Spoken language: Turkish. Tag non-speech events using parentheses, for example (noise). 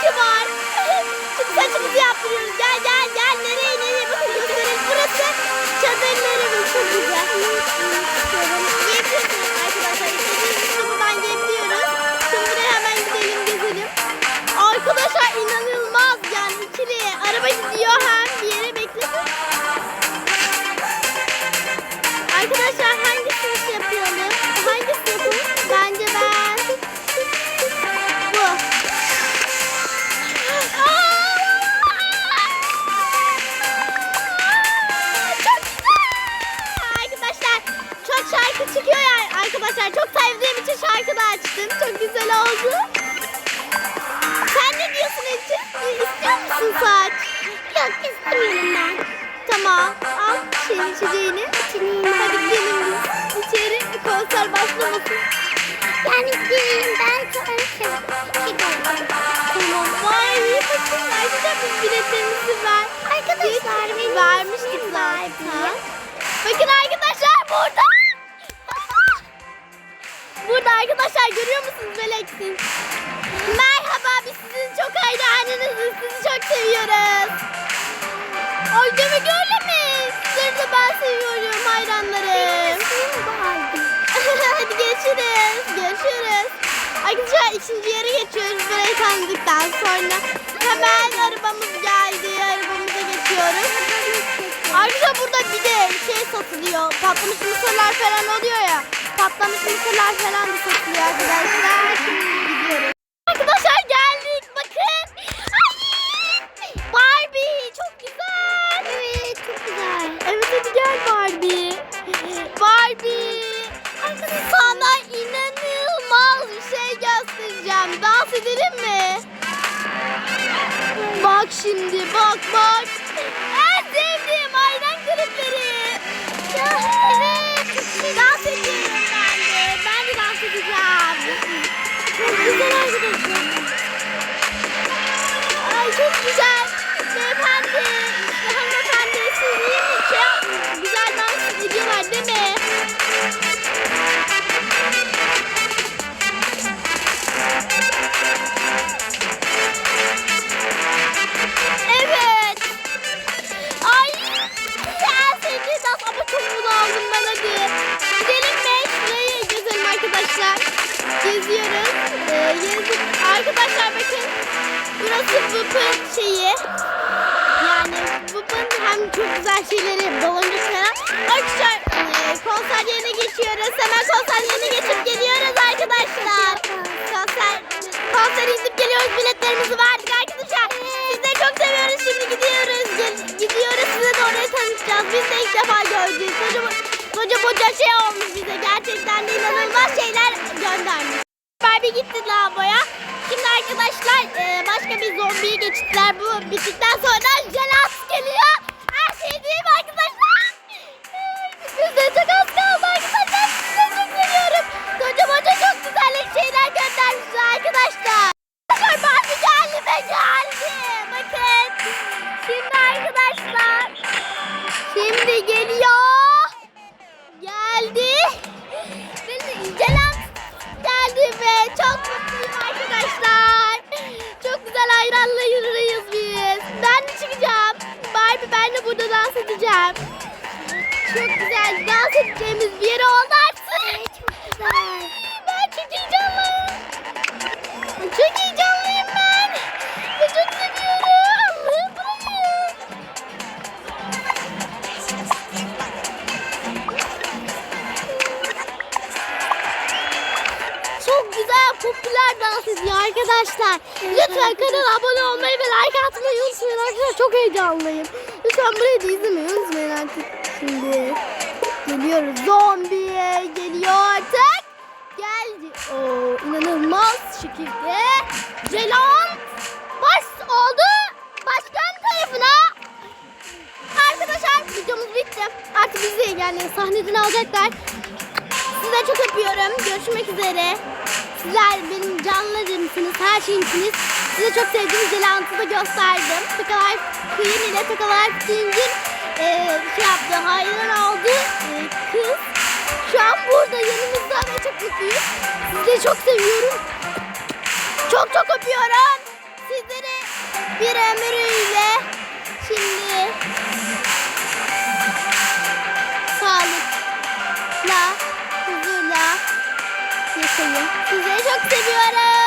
tıraşı var. (laughs) Şimdi saçımızı yaptırıyoruz. Gel gel gel. Arkadaşlar. Çok sevdiğim için şarkı da açtım. Çok güzel oldu. Sen ne diyorsun Ece? İstiyor musun saç? Yok istemiyorum ben. Tamam. Al şeyin içeceğini. Hadi gidelim biz. İçeri konser başlamasın. Yani değil, ben seviyorum. Tamam. Vay iyi bakın. Ayrıca biz biletlerimizi ver. Arkadaşlar benim vermiştik zaten. Bakın arkadaşlar burada. Arkadaşlar görüyor musunuz Meleksin? Merhaba biz sizin çok hayranınızız. Sizi çok seviyoruz. Ay demek öyle mi? Sizleri de ben seviyorum hayranlarım. (laughs) Hadi görüşürüz. Görüşürüz. Arkadaşlar ikinci yere geçiyoruz burayı tanıdıktan sonra. Hemen arabamız geldi. Arabamıza geçiyoruz. Arkadaşlar burada bir de şey satılıyor. Patlamış mısırlar falan oluyor ya. Patlamış mısırlar falan da satılıyor arkadaşlar. Şimdi gidiyoruz. Arkadaşlar geldik. Bakın. Ay! Barbie çok güzel. Evet, çok güzel. Evet hadi gel Barbie. Barbie. Sana inanılmaz bir şey göstereceğim. Dans edelim mi? Bak şimdi bak bak. Geziyoruz. Ee, gezdik. Arkadaşlar bakın. Burası Vup'un şeyi. Yani Vup'un hem çok güzel şeyleri baloncuk falan. Arkadaşlar e, konser yerine geçiyoruz. Hemen konser yerine geçip geliyoruz arkadaşlar. Konser, konser izleyip geliyoruz. Biletlerimizi verdik arkadaşlar. Sizleri çok seviyoruz. Şimdi gidiyoruz. Gidiyoruz. Size de orayı tanıtacağız. Biz de ilk defa koca şey olmuş bize. Gerçekten de inanılmaz şeyler göndermiş. Barbie gitti lavaboya. Şimdi arkadaşlar e, başka bir zombiye geçtiler. Bu bittikten sonra Jelas geliyor. Her şey mi arkadaşlar? Bizde çok az kaldı arkadaşlar. Sizi çok seviyorum. Koca koca çok güzel şeyler göndermişler arkadaşlar. Arkadaşlar Barbie geldi ve geldi. Bakın. Şimdi arkadaşlar. Şimdi geliyor. Ve çok mutluyum arkadaşlar. Çok güzel hayranlarıyız biz. Ben de çıkacağım. Barbie ben de burada dans edeceğim. Çok güzel dans edeceğimiz bir yer oldu popüler dans ediyor arkadaşlar. Lütfen kanala abone olmayı ve like atmayı unutmayın arkadaşlar. Çok heyecanlıyım. Lütfen burayı da izlemeyi unutmayın artık. Şimdi geliyoruz. Zombiye geliyor artık. Geldi. Oo, inanılmaz şekilde. Celan baş oldu. Başkan tarafına. Arkadaşlar videomuz bitti. Artık bizi yani sahneden alacaklar. Sizleri çok öpüyorum. Görüşmek üzere. Sizler benim canlarımsınız, her şeyimsiniz. Size çok sevdiğim jelantıda gösterdim. Takılar Queen ile Takılar King'in e, şey yaptı, hayran aldı e, kız. Şu an burada yanımızda ve çok mutluyum. Sizleri çok seviyorum. Çok çok öpüyorum. Sizleri bir ömrüyle şimdi çok seviyorum.